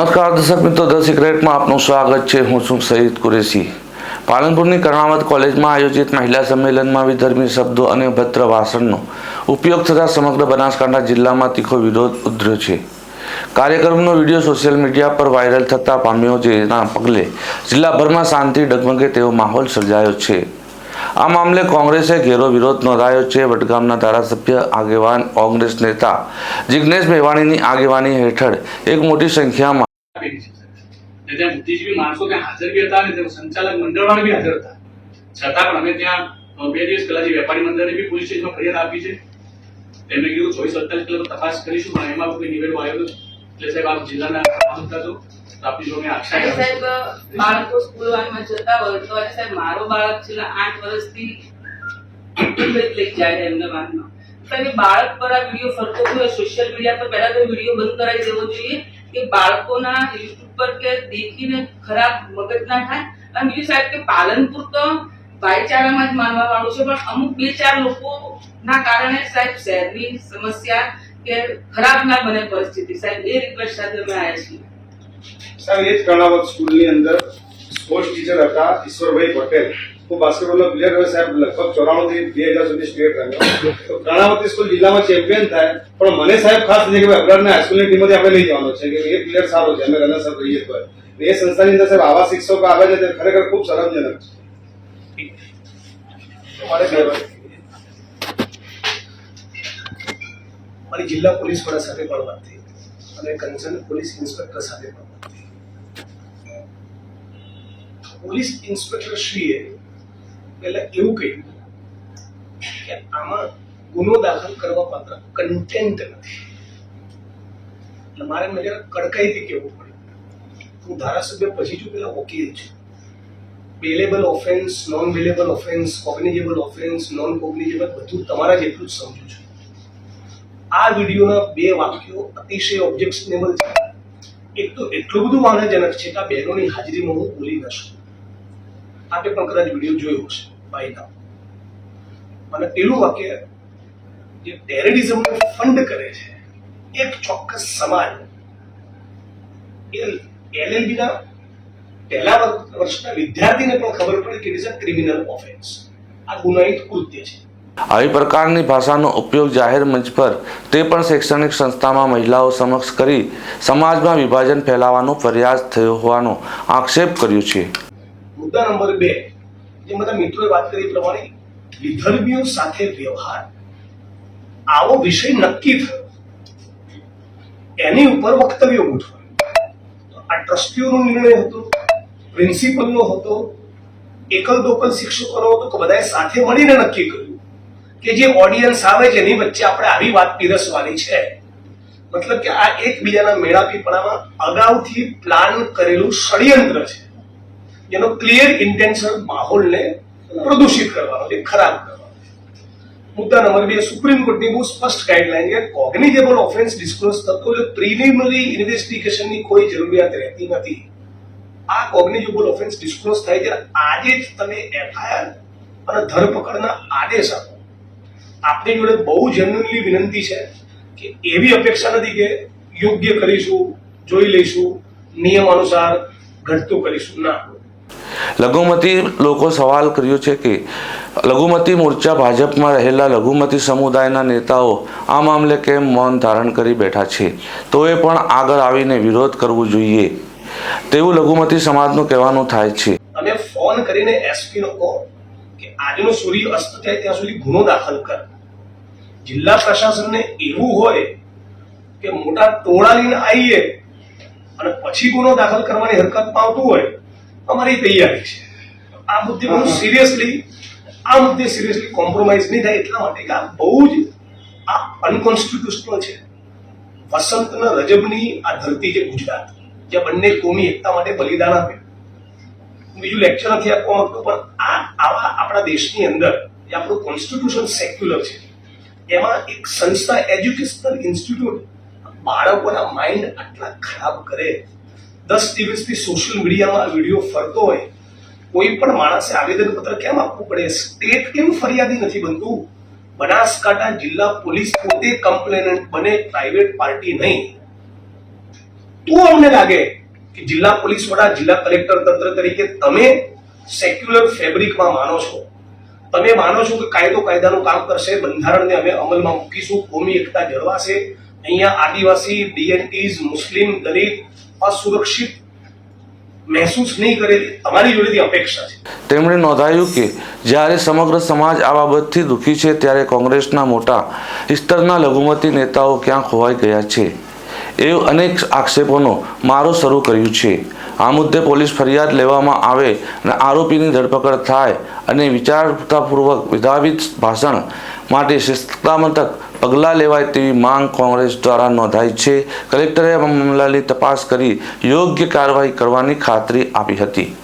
નમસ્કાર, દર્શક મિત્રો, ધ સિક્રેટમાં આપનું સ્વાગત છે. હું છું સઈદ કુરેશી. પાલનપુરની કર્ણાવત કોલેજમાં આયોજિત મહિલા સંમેલનમાં વિધર્મી શબ્દો અને ભદ્ર ભાષણનો ઉપયોગ થતાં સમગ્ર બનાસકાંઠા જિલ્લામાં તીખો વિરોધ ઉધર્યો છે. કાર્યક્રમનો વીડિયો સોશિયલ મીડિયા પર વાયરલ થતા પામ્યો જેના પગલે જિલ્લાભરમાં શાંતિ ડગમગે તેવો માહોલ સર્જાયો છે. આ મામલે કોંગ્રેસે ઘેરો વિરોધ નોંધાયો છે. વડગામના ધારાસભ્ય આગેવાન કોંગ્રેસ નેતા જિગ્નેશ મેવાણીની આગેવાની હેઠળ એક મોટી સંખ્યામાં આપેલી છે. ત્યાં બુદ્ધિજીવી માણસો ત્યાં હાજર બી હતા અને ત્યાં સંચાલક મંડળવાળા બી હાજર હતા. છતાં પણ અમે ત્યાં બે દિવસ પહેલા જે વેપારી મંડળે બી પોલીસ સ્ટેશનમાં ફરિયાદ આપી છે. તેમને કીધું ચોવીસ અડતાલીસ કલાક તપાસ કરીશું પણ એમાં કોઈ નિવેડો આવ્યો એટલે સાહેબ આપ જિલ્લાના હતા છો તો આપની જોડે આક્ષેપ સાહેબ બાળકો સ્કૂલ વાનમાં જતા હોય તો સાહેબ મારો બાળક છેલ્લા આઠ વર્ષથી લઈ જાય એમના વાનમાં સાહેબ એ બાળક પર આ વીડિયો ફરતો હોય સોશિયલ મીડિયા પર પહેલા તો વીડિયો બંધ કરાવી દેવો જોઈએ. કે બાળકોના યુટ્યુબ પર કે દેખીને ખરાબ મગજ ના થાય. અને બીજું સાહેબ કે પાલનપુર તો ભાઈચારામાં જ માનવા વાળું છે, પણ અમુક બે ચાર લોકો ના કારણે સાહેબ શહેરની સમસ્યા કે ખરાબ ના બને પરિસ્થિતિ. સાહેબ, એ રિક્વેસ્ટ સાથે અમે આવ્યા છીએ. સાહેબ, એ જ કર્ણાવત સ્કૂલની અંદર સ્પોર્ટ્સ ટીચર હતા ઈશ્વરભાઈ પટેલ. હું બાસ્કેટબોલનો પ્લેયર રહ્યો સાહેબ લગભગ ચોરાણું થી બે હજાર સુધી સ્ટેટ રહ્યો. કર્ણાવતી સ્કૂલ જિલ્લામાં ચેમ્પિયન થાય, પણ મને સાહેબ ખાસ છે કે અબ્રાડના હાઈસ્કૂલની ટીમમાંથી આપણે લઈ જવાનો છે, કે એ પ્લેયર સારો છે, અમે રનર્સ રહીએ તો. એ સંસ્થાની અંદર સાહેબ આવા શિક્ષકો આવે છે તે ખરેખર ખૂબ શરમજનક છે. મારી જિલ્લા પોલીસ વડા સાથે પણ વાત થઈ. અને કન્સર્ન પોલીસ ઇન્સ્પેક્ટર સાથે પણ વાત થઈ. પોલીસ ઇન્સ્પેક્ટર શ્રીએ પહેલા એવું કહ્યું કે આમાં ગુનો દાખલ કરવા પાત્ર કન્ટેન્ટ નથી. એટલે મારે મને જરા કડકાઈથી કહેવું પડ્યું હું ધારાસભ્ય પછી જો પેલા વકીલ છું. Bailable offence non bailable offence cognizable offence non cognizable બધું તમારા જેટલું જ સમજું છું. આ વિડીયોના બે વાક્યો અતિશય ઓબ્જેક્શનેબલ છે. એક તો એટલું બધું વાંધાજનક છે કે આ બહેનોની હાજરીમાં હું બોલી ન શકું. આપે પણ કદાચ વીડિયો જોયો હશે. બાય અને પેલું વાક્ય જે ટેરરિઝમને ફંડ કરે છે એક ચોક્કસ સમાજ એ એલએલબીના પહેલા વર્ષના વિદ્યાર્થીને પણ ખબર પડે કે it is a criminal offence આ ગુનાહિત કૃત્ય છે. આવી પ્રકારની ભાષાનો ઉપયોગ જાહેર મંચ પર તે પણ શૈક્ષણિક સંસ્થામાં મહિલાઓ સમક્ષ કરી સમાજમાં વિભાજન ફેલાવવાનો પ્રયાસ થયો હોવાનો આક્ષેપ કર્યો છે. મુદ્દા નંબર બે. જે બધા મિત્રોએ વાત કરી પ્રમાણે વિધર્મીઓ સાથે વ્યવહાર આવો વિષય નક્કી થયો. એની ઉપર વક્તવ્ય ગોઠવાયું. આ ટ્રસ્ટીઓનો નિર્ણય હતો, પ્રિન્સિપલનો હતો એકલ દોકલ શિક્ષકોનો હતો કે બધાએ સાથે મળીને નક્કી કર્યું કે જે ઓડિયન્સ આવે છે, એની વચ્ચે આપણે આવી વાત પીરસવાની છે. મતલબ કે આ એકબીજાના મેળાપીપણામાં અગાઉથી પ્લાન કરેલું ષડયંત્ર છે. જેનો ક્લિયર ઇન્ટેન્શન માહોલને પ્રદૂષિત કરવાનો છે, ખરાબ કરવાનો મુદ્દા નંબર બે, સુપ્રીમ કોર્ટની બહુ સ્પષ્ટ ગાઈડલાઈન કે કોગ્નિઝેબલ ઓફેન્સ ડિસ્ક્લોઝ થતો જો પ્રિલિમિનરી ઇન્વેસ્ટિગેશનની કોઈ જરૂરિયાત રહેતી નથી. આ કોગ્નિઝેબલ ઓફેન્સ ડિસ્ક્લોઝ થાય ત્યારે આજે જ તમે એફઆઈઆર અને ધરપકડના આદેશ આપો. આપની જોડે બહુ જેન્યુઅનલી વિનંતી છે કે એવી અપેક્ષા નથી કે યોગ્ય કરીશું, જોઈ લઈશું નિયમ અનુસાર ઘટતું કરીશું. ના. લઘુમતી લોકો સવાલ કર્યો છે કે, લઘુમતી મોરચા ભાજપમાં રહેલા લઘુમતી સમુદાયના નેતાઓ આ મામલે કેમ મૌન ધારણ કરી બેઠા છે? તો એ પણ આગળ આવીને વિરોધ કરવો જોઈએ. તેવું લઘુમતી સમાજનું કહેવાનું થાય છે. તમે ફોન કરીને એસપી નો કહો કે આજનો સૂર્ય અસ્ત થાય ત્યાં સુધી ગુનો દાખલ કર. જિલ્લા પ્રશાસનને એવું હોય કે મોટા ટોળા લઈને આવીએ અને પછી ગુનો દાખલ કરવાની હરકત પાવતું હોય અમારી તૈયારી છે. આ મુદ્દે બહુ સિરિયસલી આ મુદ્દે સિરિયસલી કોમ્પ્રોમાઇઝ નહીં થાય એટલા માટે કે આ બહુ જ આ અનકોન્સ્ટિટ્યુશનલ છે. વસંતના રજબની આ ધરતી છે ગુજરાત જે બંને કોમી એકતા માટે બલિદાન આપે. બીજું લેક્ચર નથી આપવા માંગતો, પણ આ આવા આપણા દેશની અંદર જે આપણું કોન્સ્ટિટ્યુશન સેક્યુલર છે, એમાં એક સંસ્થા એજ્યુકેશનલ ઇન્સ્ટિટ્યૂટ બાળકોના માઇન્ડ આટલા ખરાબ કરે દસ દિવસથી સોશિયલ મીડિયામાં વીડિયો ફરતો હોય, કોઈ પણ માણસે આવેદનપત્ર કેમ આપવું પડે? સ્ટેટ કેમ ફરિયાદી નથી બનતું? બનાસકાંઠા જિલ્લા પોલીસ પોતે કમ્પ્લેનન્ટ બને પ્રાઇવેટ પાર્ટી નહીં. તો અમને લાગે કે જિલ્લા પોલીસ વડા, જિલ્લા કલેક્ટર તંત્ર તરીકે તમે સેક્યુલર ફેબ્રિકમાં માનો છો. તમે માનો છો કે કાયદો કાયદાનું કામ કરશે, બંધારણને અમે અમલમાં મૂકીશું કોમી એકતા જળવાશે. અહીંયા આદિવાસી ડીએનટીઝ મુસ્લિમ, દલિત અસુરક્ષિત તેમણે નોંધાયું કે જ્યારે સમગ્ર સમાજ આ બાબતથી દુઃખી છે ત્યારે કોંગ્રેસના મોટા સ્તરના લઘુમતી નેતાઓ ક્યાં ખોવાઈ ગયા છે. એ અનેક આક્ષેપોનો મારો શરૂ કર્યું છે. આ મુદ્દે પોલીસ ફરિયાદ લેવામાં આવે અને આરોપીની ધરપકડ થાય અને વિચારતાપૂર્વક વિધાવિત ભાષણ માટે શિસ્તામતક પગલાં લેવાય તેવી માંગ કોંગ્રેસ દ્વારા નોંધાઈ છે. કલેક્ટરે મામલાની તપાસ કરી યોગ્ય કાર્યવાહી કરવાની ખાતરી આપી હતી.